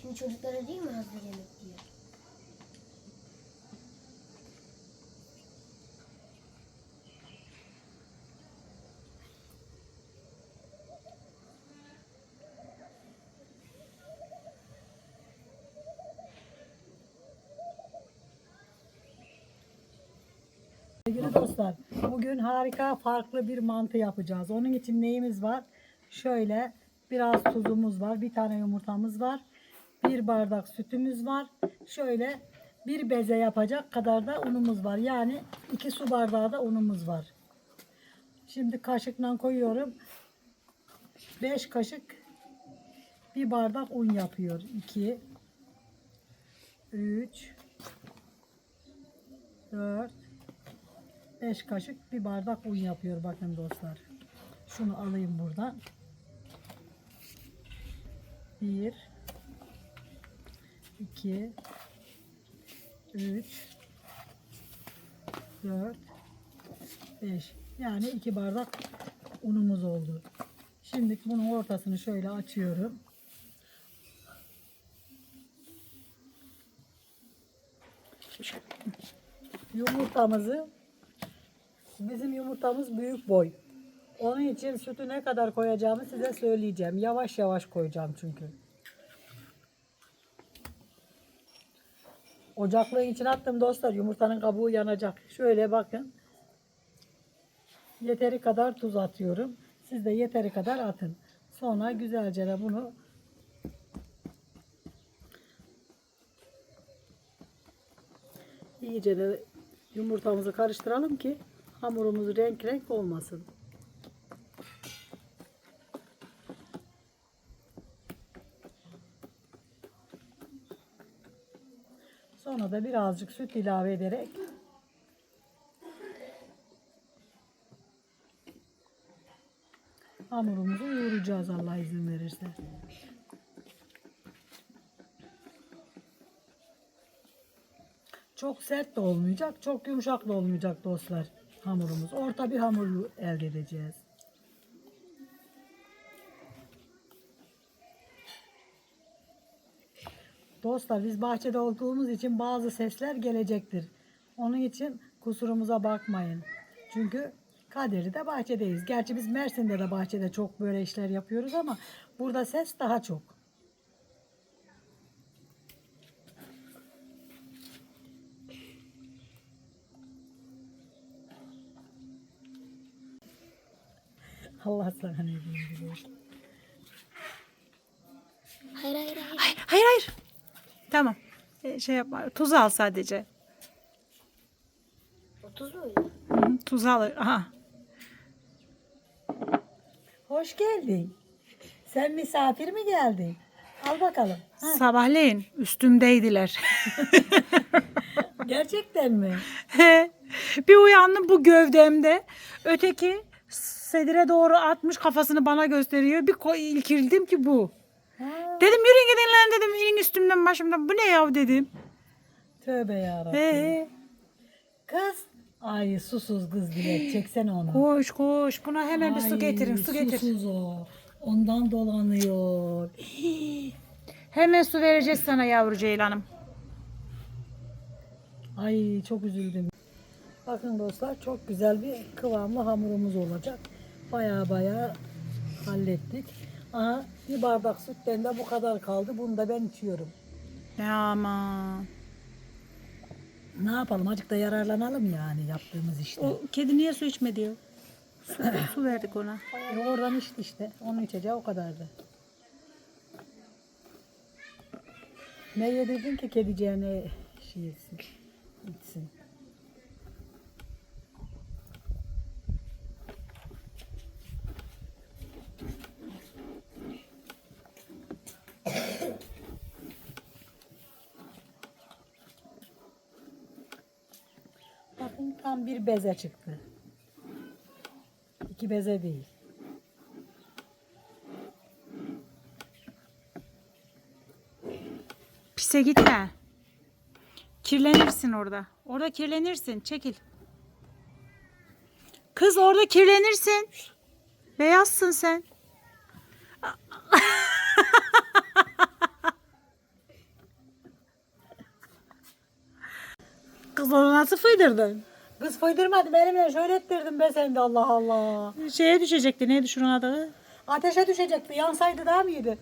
Şimdi çocuklara değil mi hazır yemek diyor? Dostlar, bugün harika farklı bir mantı yapacağız. Onun için neyimiz var? Şöyle biraz tuzumuz var, bir tane yumurtamız var, bir bardak sütümüz var. Şöyle bir beze yapacak kadar da unumuz var. Yani iki su bardağı da unumuz var. Şimdi kaşıkla koyuyorum. 5 kaşık bir bardak un yapıyor. 2 3 4 5 kaşık bir bardak un yapıyor bakın dostlar. Şunu alayım buradan. 1 2 3 4 5 yani 2 bardak unumuz oldu. Şimdi bunun ortasını şöyle açıyorum. Yumurtamızı Bizim yumurtamız büyük boy. Onun için sütü ne kadar koyacağımı size söyleyeceğim. Yavaş yavaş koyacağım çünkü. Ocaklığın içine attım dostlar. Yumurtanın kabuğu yanacak. Şöyle bakın. Yeteri kadar tuz atıyorum. Siz de yeteri kadar atın. Sonra güzelce de bunu iyice de yumurtamızı karıştıralım ki hamurumuz renk renk olmasın. Da birazcık süt ilave ederek hamurumuzu yoğuracağız Allah izin verirse. Çok sert de olmayacak, çok yumuşak da olmayacak dostlar hamurumuz. Orta bir hamur elde edeceğiz. Dostlar biz bahçede olduğumuz için bazı sesler gelecektir. Onun için kusurumuza bakmayın. Çünkü Kadir'i de bahçedeyiz. Gerçi biz Mersin'de de bahçede çok böyle işler yapıyoruz ama burada ses daha çok. Allah sana ne diyeyim. Hayır hayır hayır. Hayır hayır. hayır. Tamam. E, şey yapma. Tuz al sadece. 30 mu? Hı Tuz al. Aha. Hoş geldin. Sen misafir mi geldin? Al bakalım. Ha, Sabahleyin üstümdeydiler. gerçekten mi? bir uyandım bu gövdemde. Öteki sedire doğru atmış kafasını bana gösteriyor. Bir koy ilkildim ki bu. Dedim yürüyün gidin lan dedim. İnin üstümden başımdan. Bu ne yav dedim. tövbe yarabbim. Kız. Ay susuz kız Dilek. Çeksene onu. Koş koş. Buna hemen bir su Ay, getirin. Su getir. Susuz o. Ondan dolanıyor. Hemen su vereceğiz sana yavru ceylanım. Ay çok üzüldüm. Bakın dostlar çok güzel bir kıvamlı hamurumuz olacak. Baya baya hallettik. Aha bir bardak sütten de bu kadar kaldı. Bunu da ben içiyorum. Ya aman. Ne yapalım? Azıcık da yararlanalım yani yaptığımız işte. O kedi niye su içme diyor. Su, su verdik ona. E, oradan içti işte. Onun içeceği o kadardı. Ne yedirdin ki kediciğine şey etsin, içsin. Bir beze çıktı. İki beze değil. Pise gitme. Kirlenirsin orada. Orada kirlenirsin. Çekil. Kız orada kirlenirsin. Beyazsın sen. Kız onu nasıl fıydırdın? Kız fıydırmadım elimle şöyle ettirdim be sen de Allah Allah. Şeye düşecekti. Neydi şunun adı? Ateşe düşecekti yansaydı daha mı iyiydi?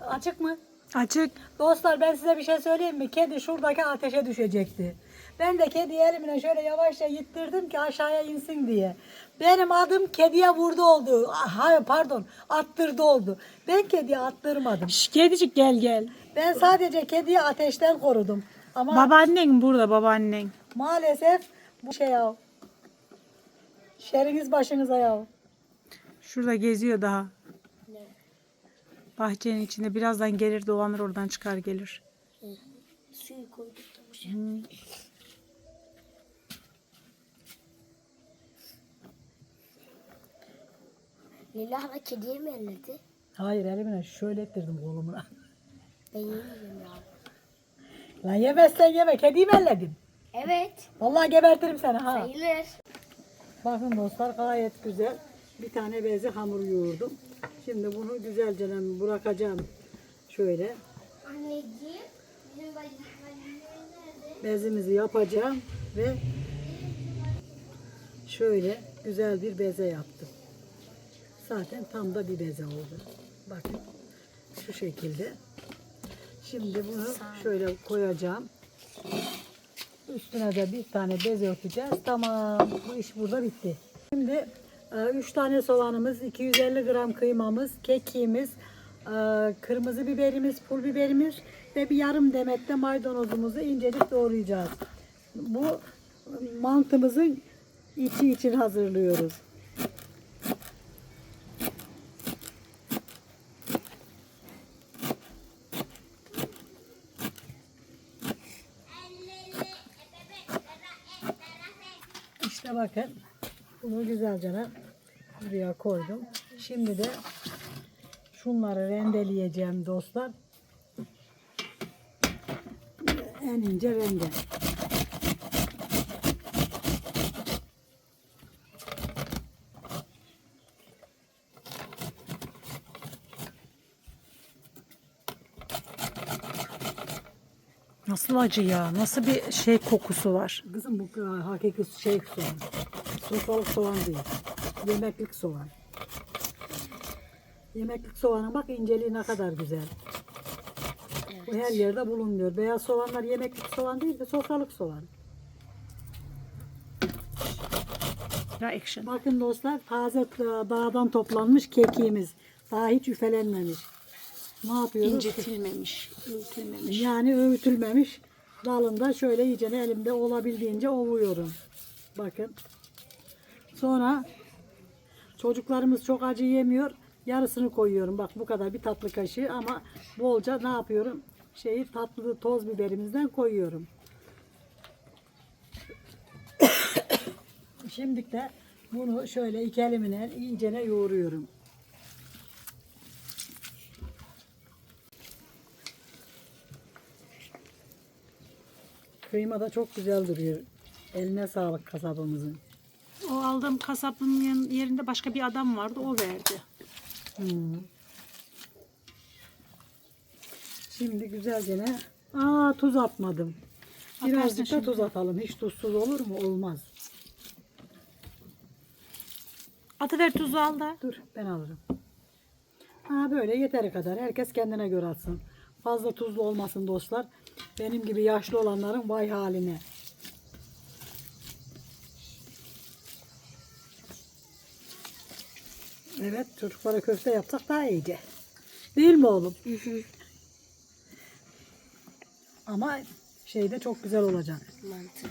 Açık mı? Açık. Dostlar ben size bir şey söyleyeyim mi? Kedi şuradaki ateşe düşecekti. Ben de kediyi elimle şöyle yavaşça yittirdim ki aşağıya insin diye. Benim adım kediye vurdu oldu. Ah, Hayır pardon attırdı oldu. Ben kediye attırmadım. Şş, kedicik gel gel. Ben sadece kediyi ateşten korudum. Ama Babaannen burada babaannen. maalesef bu şey ya. Şeriniz başınıza ya. Şurada geziyor daha. Bahçenin içinde birazdan gelir dolanır oradan çıkar gelir. Suyu koyduk da bu şey. Lila hala kediye mi elledi? Hayır elimle şöyle ettirdim kolumuna. Ben yemeyeceğim ya. Lan yemezsen yeme. Kediyi mi elledin? Evet. Vallahi gebertirim seni ha. Sayılır. Bakın dostlar gayet güzel. Bir tane bezi hamur yoğurdum. Şimdi bunu güzelce bırakacağım. Şöyle Anneciğim. Bizim bezimizi yapacağım ve şöyle güzel bir beze yaptım. Zaten tam da bir beze oldu. Bakın şu şekilde. Şimdi bunu şöyle koyacağım. Üstüne de bir tane bez örteceğiz. Tamam. Bu iş burada bitti. Şimdi 3 tane soğanımız, 250 gram kıymamız, kekiğimiz, e, kırmızı biberimiz, pul biberimiz ve bir yarım demet de maydanozumuzu incecik doğrayacağız. Bu mantımızın içi için hazırlıyoruz. İşte bakın bunu güzelce buraya koydum. Şimdi de şunları rendeleyeceğim dostlar. En ince rende. Nasıl acı ya? Nasıl bir şey kokusu var? Kızım bu e, hakiki şey soğan. Sofralık soğan değil. Yemeklik soğan. Yemeklik soğanın bak inceliği ne kadar güzel. Bu her yerde bulunuyor. Beyaz soğanlar yemeklik soğan değil de sofralık soğan. Action. Bakın dostlar taze e, dağdan toplanmış kekiğimiz. Daha hiç üfelenmemiş. Ne yapıyoruz? İncitilmemiş, öğütülmemiş. Yani öğütülmemiş. Dalında şöyle iyice elimde olabildiğince ovuyorum. Bakın. Sonra çocuklarımız çok acı yemiyor. Yarısını koyuyorum. Bak bu kadar bir tatlı kaşığı ama bolca ne yapıyorum? Şeyi tatlı toz biberimizden koyuyorum. Şimdi de bunu şöyle iki elimle iyice yoğuruyorum. Kıyma da çok güzel duruyor. Eline sağlık kasabımızın. O aldığım kasabın yerinde başka bir adam vardı o verdi. Hmm. Şimdi güzelce ne? Aa tuz atmadım. Atarsın Birazcık da şimdi. tuz atalım. Hiç tuzsuz olur mu? Olmaz. Atıver tuzu al da. Dur ben alırım. Ha böyle yeteri kadar. Herkes kendine göre atsın. Fazla tuzlu olmasın dostlar. Benim gibi yaşlı olanların vay haline. Evet çocuklara köfte yapsak daha iyice. Değil mi oğlum? Ama şeyde çok güzel olacak. Mantı.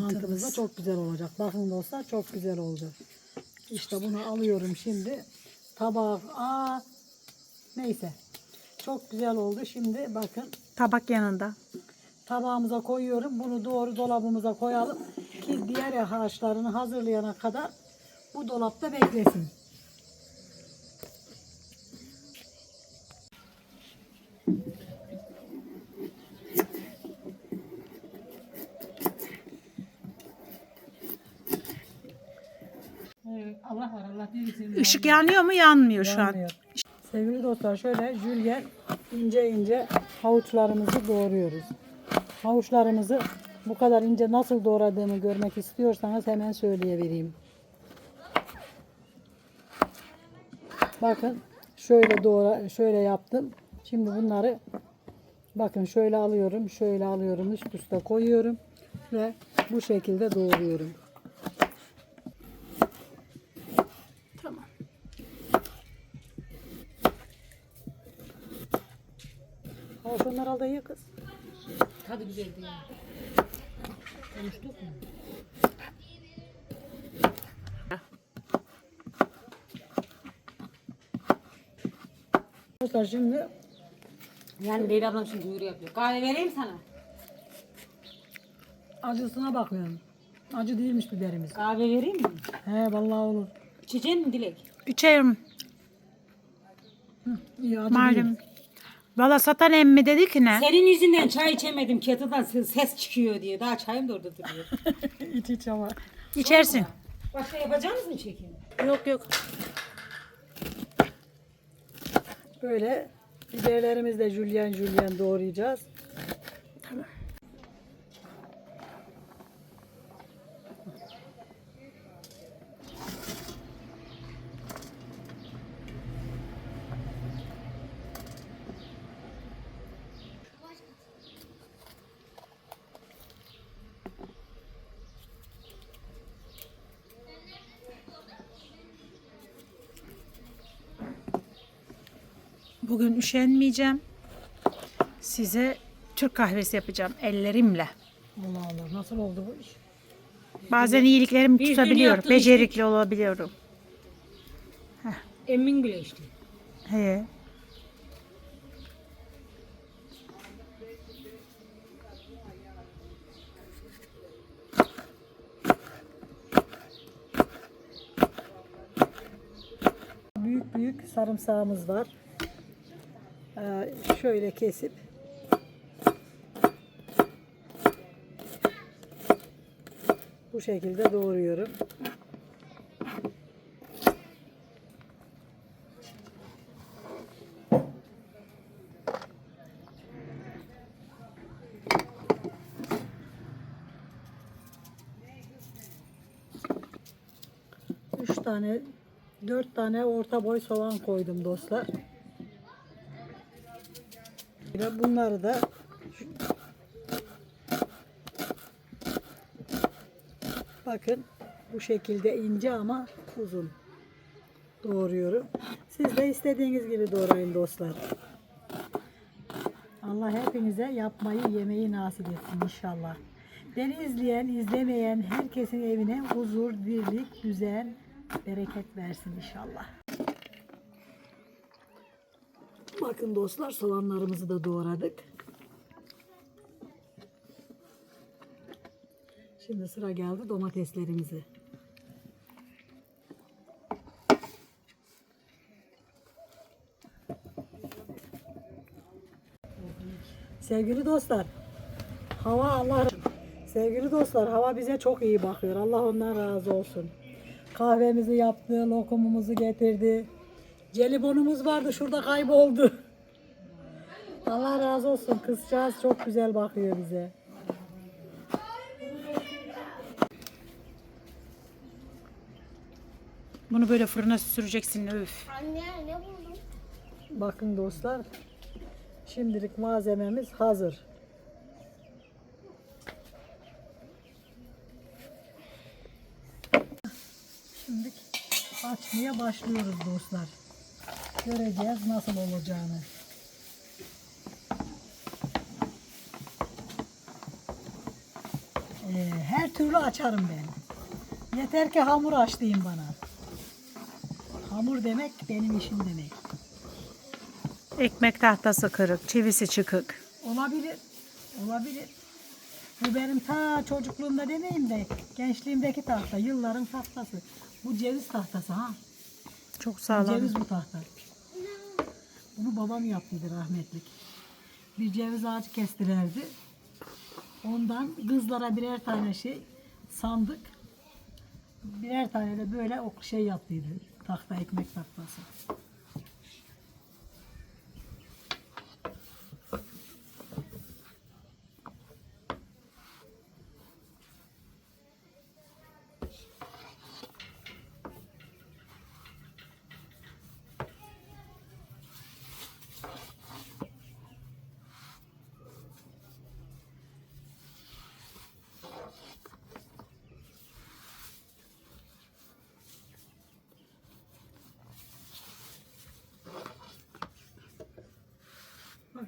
Mantımız da çok güzel olacak. Bakın dostlar çok güzel oldu. İşte bunu alıyorum şimdi. Tabak. Aa, neyse. Çok güzel oldu. Şimdi bakın Tabak yanında. Tabağımıza koyuyorum. Bunu doğru dolabımıza koyalım. Ki diğer haşlarını hazırlayana kadar bu dolapta beklesin. Allah var Allah değil. Işık yanıyor mu? Yanmıyor şu an. Yanmıyor. Sevgili dostlar şöyle jülyen ince ince havuçlarımızı doğruyoruz. Havuçlarımızı Bu kadar ince nasıl doğradığımı görmek istiyorsanız hemen söyleyivereyim. Bakın şöyle doğra şöyle yaptım. Şimdi bunları bakın şöyle alıyorum, şöyle alıyorum, üst üste koyuyorum ve bu şekilde doğruyorum. Tamam. Ama şunları al da ye kız. Tadı güzel değil. Konuştuk mu? Arkadaşlar şimdi Yani Leyla ablam şimdi duyuru yapıyor. Kahve vereyim sana. acısına bakıyorum. Acı değilmiş biberimiz. Kahve vereyim mi? He vallahi olur. İçeceksin mi Dilek? İçerim İyi acı malum. Valla satan emmi dedi ki ne? Senin yüzünden çay içemedim. Kettle'dan ses çıkıyor diye. Daha çayım da orada duruyor. İç iç ama. İçersin. Başka yapacağınız mı çekim? Yok yok. Böyle biberlerimizi de jülyen jülyen doğrayacağız. Bugün üşenmeyeceğim. Size Türk kahvesi yapacağım ellerimle. Allah Allah nasıl oldu bu iş? Bazen iyiliklerimi Bir gün tutabiliyorum. yaptın Becerikli olabiliyorum. Emmin bile işte. He. Büyük büyük sarımsağımız var. Ee, şöyle kesip bu şekilde doğruyorum. Üç tane, dört tane orta boy soğan koydum dostlar. Ve bunları da bakın bu şekilde ince ama uzun doğruyorum. Siz de istediğiniz gibi doğrayın dostlar. Allah hepinize yapmayı, yemeyi nasip etsin inşallah. Beni izleyen, izlemeyen herkesin evine huzur, birlik, düzen, bereket versin inşallah. Bakın dostlar soğanlarımızı da doğradık. Şimdi sıra geldi domateslerimize. Sevgili dostlar, hava Allah Sevgili dostlar, hava bize çok iyi bakıyor. Allah ondan razı olsun. Kahvemizi yaptı, lokumumuzu getirdi. Jelibonumuz vardı, şurada kayboldu. Allah razı olsun. Kızcağız çok güzel bakıyor bize. Bunu böyle fırına süreceksin. Öf. Anne ne buldun? Bakın dostlar, şimdilik malzememiz hazır. Şimdi açmaya başlıyoruz dostlar. Göreceğiz nasıl olacağını. Ee, her türlü açarım ben. Yeter ki hamur aç deyin bana. Hamur demek benim işim demek. Ekmek tahtası kırık, çivisi çıkık. Olabilir. Olabilir. Bu benim ta çocukluğumda demeyeyim de gençliğimdeki tahta. Yılların tahtası. Bu ceviz tahtası ha. Çok sağlam. Ceviz bu tahta. Babam yaptıydı rahmetlik. Bir ceviz ağacı kestilerdi. Ondan kızlara birer tane şey sandık. Birer tane de böyle ok şey yaptıydı. Tahta ekmek tahtası.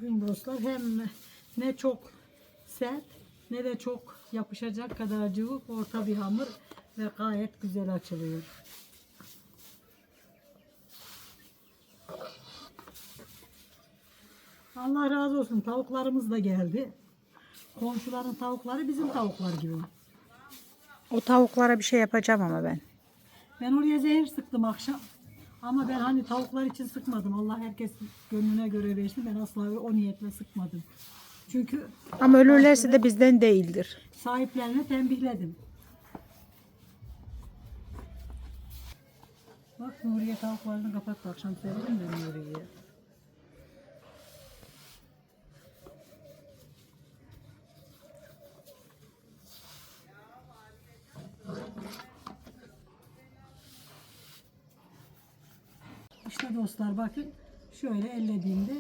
Bakın dostlar hem ne çok sert ne de çok yapışacak kadar cıvık orta bir hamur ve gayet güzel açılıyor. Allah razı olsun tavuklarımız da geldi. Komşuların tavukları bizim tavuklar gibi. O tavuklara bir şey yapacağım ama ben. Ben oraya zehir sıktım akşam. Ama ben hani tavuklar için sıkmadım. Allah herkes gönlüne göre versin. Ben asla o niyetle sıkmadım. Çünkü Ama ölürlerse de bizden değildir. sahiplerine tembihledim. Bak Nuriye tavuklarını kapattı akşam sevdim ben Nuriye'yi. İşte dostlar bakın şöyle ellediğimde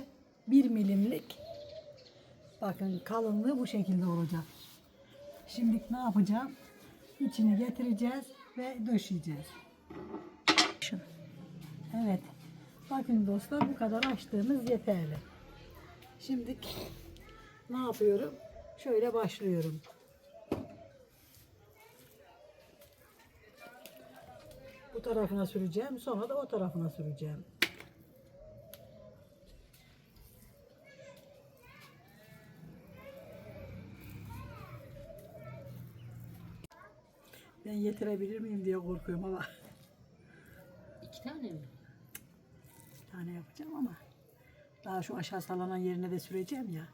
bir milimlik bakın kalınlığı bu şekilde olacak. Şimdi ne yapacağım? İçini getireceğiz ve döşeyeceğiz. Evet. Bakın dostlar bu kadar açtığımız yeterli. Şimdi ne yapıyorum? Şöyle başlıyorum. Bu tarafına süreceğim. Sonra da o tarafına süreceğim. Ben yetirebilir miyim diye korkuyorum ama İki tane mi? bir tane yapacağım ama daha şu aşağı salanan yerine de süreceğim ya.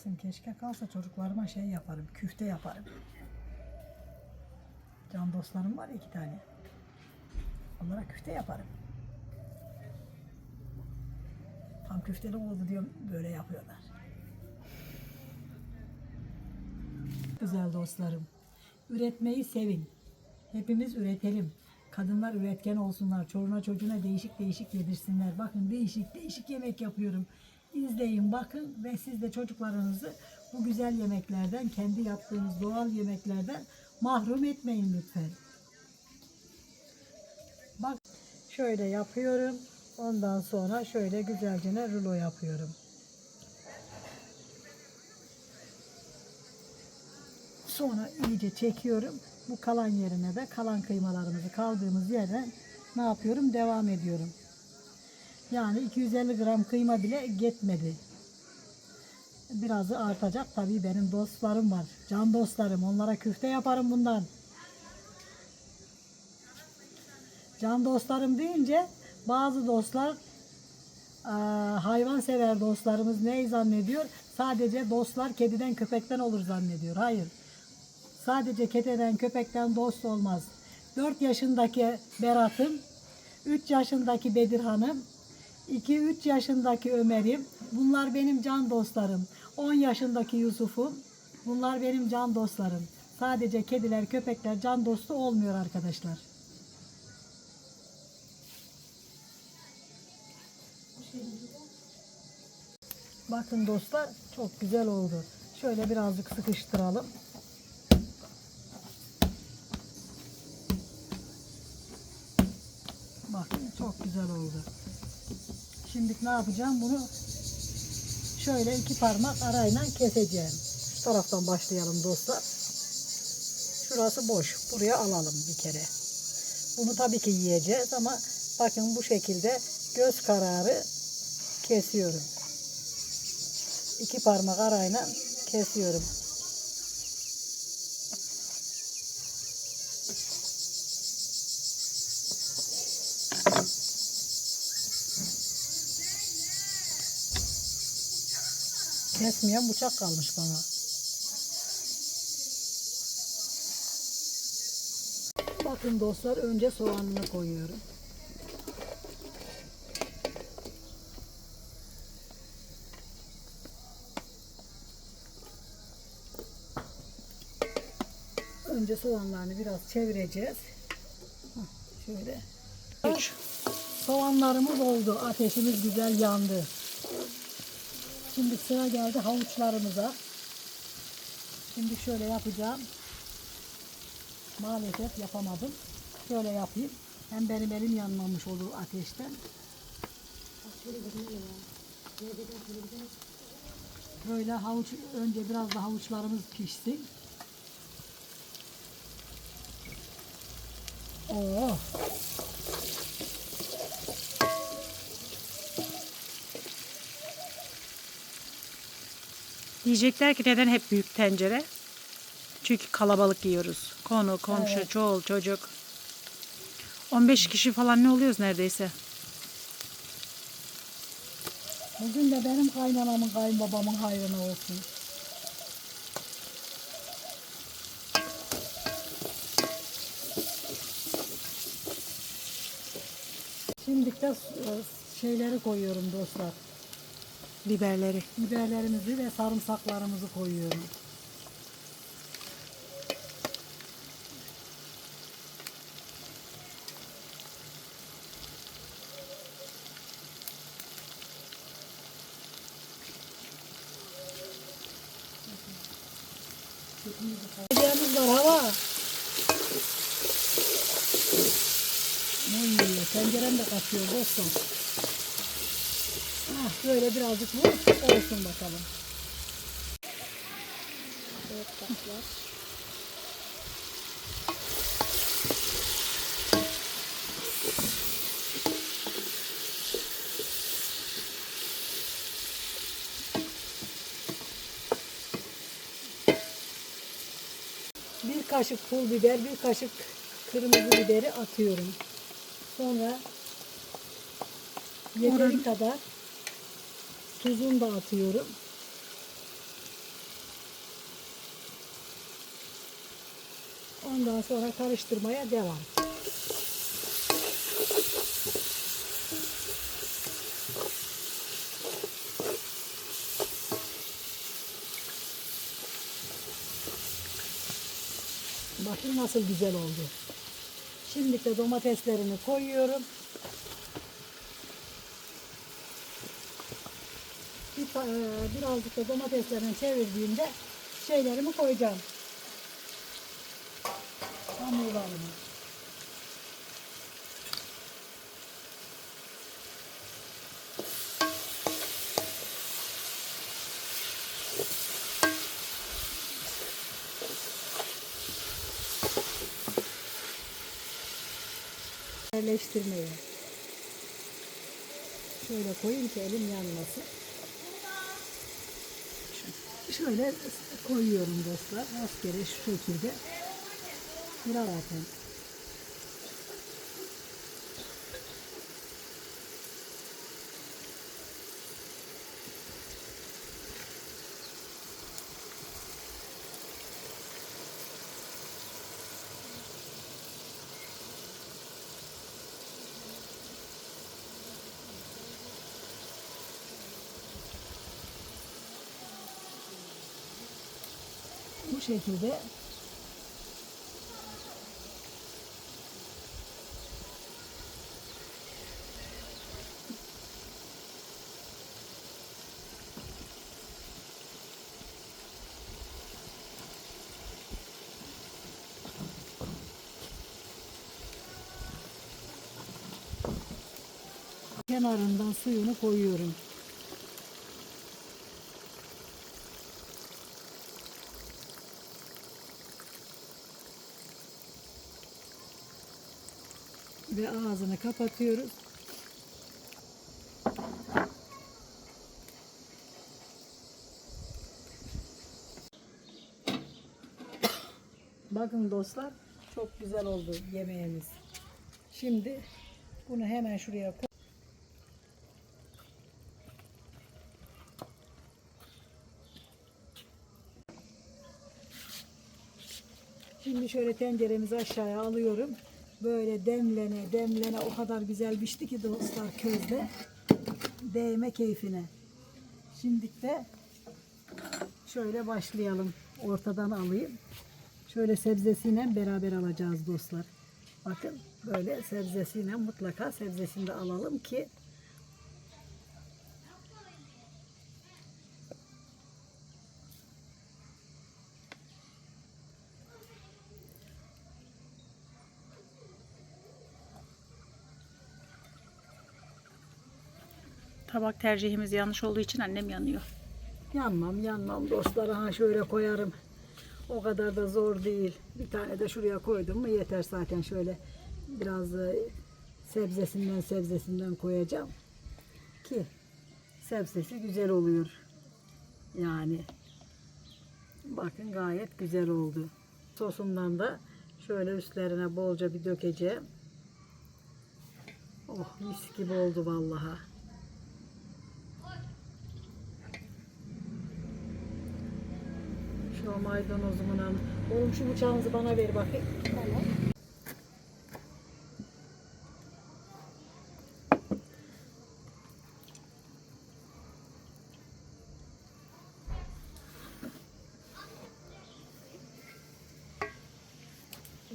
Kalsın keşke kalsa çocuklarıma şey yaparım küfte yaparım. Can dostlarım var iki tane. Onlara küfte yaparım. Tam küfteli oldu diyorum böyle yapıyorlar. Güzel dostlarım. Üretmeyi sevin. Hepimiz üretelim. Kadınlar üretken olsunlar. Çoruna çocuğuna değişik değişik yedirsinler. Bakın değişik değişik yemek yapıyorum. İzleyin bakın ve siz de çocuklarınızı bu güzel yemeklerden, kendi yaptığınız doğal yemeklerden mahrum etmeyin lütfen. Bak şöyle yapıyorum. Ondan sonra şöyle güzelce rulo yapıyorum. Sonra iyice çekiyorum. Bu kalan yerine de kalan kıymalarımızı kaldığımız yerden ne yapıyorum? Devam ediyorum. Yani 250 gram kıyma bile gitmedi. Birazı artacak. Tabii benim dostlarım var. Can dostlarım. Onlara küfte yaparım bundan. Can dostlarım deyince bazı dostlar hayvan sever dostlarımız neyi zannediyor? Sadece dostlar kediden köpekten olur zannediyor. Hayır. Sadece kediden köpekten dost olmaz. 4 yaşındaki Berat'ım, 3 yaşındaki Bedirhan'ım, 2-3 yaşındaki Ömer'im. Bunlar benim can dostlarım. 10 yaşındaki Yusuf'um. Bunlar benim can dostlarım. Sadece kediler, köpekler can dostu olmuyor arkadaşlar. Bakın dostlar çok güzel oldu. Şöyle birazcık sıkıştıralım. Bakın çok güzel oldu. Şimdi ne yapacağım? Bunu şöyle iki parmak arayla keseceğim. Şu taraftan başlayalım dostlar. Şurası boş. Buraya alalım bir kere. Bunu tabii ki yiyeceğiz ama bakın bu şekilde göz kararı kesiyorum. İki parmak arayla kesiyorum. Kesmeyen bıçak kalmış bana. Bakın dostlar önce soğanını koyuyorum. Önce soğanlarını biraz çevireceğiz. Şöyle. soğanlarımız oldu. Ateşimiz güzel yandı. Şimdi sıra geldi havuçlarımıza. Şimdi şöyle yapacağım. Maalesef yapamadım. Şöyle yapayım. Hem benim elim yanmamış olur ateşten. Böyle havuç önce biraz da havuçlarımız pişsin. Oo. Diyecekler ki neden hep büyük tencere? Çünkü kalabalık yiyoruz. Konu, komşu, Evet. çoğul, çocuk. 15 kişi falan ne oluyoruz neredeyse. Bugün de benim kaynanamın kayınbabamın hayrına olsun. Şimdi de e, şeyleri koyuyorum dostlar. Biberleri. Biberlerimizi ve sarımsaklarımızı koyuyorum. Tenceremiz var hava. Oy, tencerem kaçıyor dostum. Ah, böyle birazcık bu olsun bakalım. Evet dostlar. Bir kaşık pul biber, bir kaşık kırmızı biberi atıyorum. Sonra yeteri kadar tuzunu da atıyorum. Ondan sonra karıştırmaya devam. Bakın nasıl güzel oldu. Şimdi de domateslerini koyuyorum. Bir, ta- e, birazcık da domateslerini çevirdiğimde şeylerimi koyacağım. Hamurlarımı. yerleştirmeye. Şöyle koyayım ki elim yanmasın. Şöyle koyuyorum dostlar. Rastgele şu şekilde. Buralardan. Şekilde kenarından suyunu koyuyorum. Ve ağzını kapatıyoruz. Bakın dostlar çok güzel oldu yemeğimiz. Şimdi bunu hemen şuraya koy. Şimdi şöyle tenceremizi aşağıya alıyorum. Böyle demlene demlene o kadar güzel pişti ki dostlar közde. Değme keyfine. Şimdi de şöyle başlayalım. Ortadan alayım. Şöyle sebzesiyle beraber alacağız dostlar. Bakın böyle sebzesiyle mutlaka sebzesini de alalım ki Tabak tercihimiz yanlış olduğu için annem yanıyor. yanmam yanmam dostlar. Ha şöyle koyarım. O kadar da zor değil. Bir tane de şuraya koydum mu yeter zaten şöyle biraz sebzesinden sebzesinden koyacağım ki sebzesi güzel oluyor. Yani bakın gayet güzel oldu. Sosumdan da şöyle üstlerine bolca bir dökeceğim. Oh mis gibi oldu vallahi. Şu maydanozumun an. Oğlum şu bıçağınızı bana ver bakayım.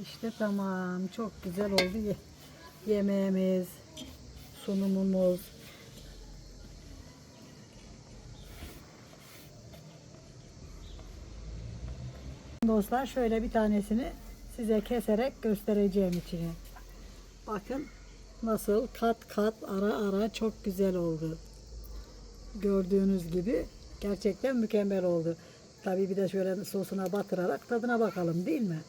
İşte tamam. Çok güzel oldu. Ye- Yemeğimiz, sunumumuz. Dostlar şöyle bir tanesini size keserek göstereceğim içini. Bakın nasıl kat kat ara ara çok güzel oldu. Gördüğünüz gibi gerçekten mükemmel oldu. Tabii bir de şöyle sosuna batırarak tadına bakalım değil mi?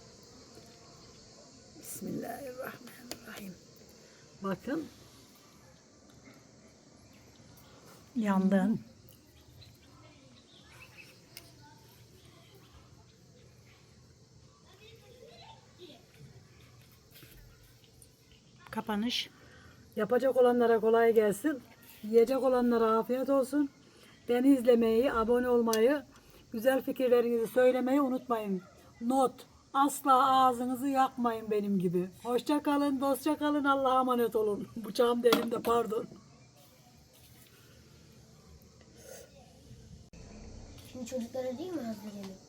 Bismillahirrahmanirrahim. Bakın Yandın. Kapanış. Yapacak olanlara kolay gelsin. Yiyecek olanlara afiyet olsun. Beni izlemeyi, abone olmayı, güzel fikirlerinizi söylemeyi unutmayın. Not. Asla ağzınızı yakmayın benim gibi. Hoşça kalın, dostça kalın, Allah'a emanet olun. Bıçağım da elimde pardon. Şimdi çocuklara değil mi hazır yemek?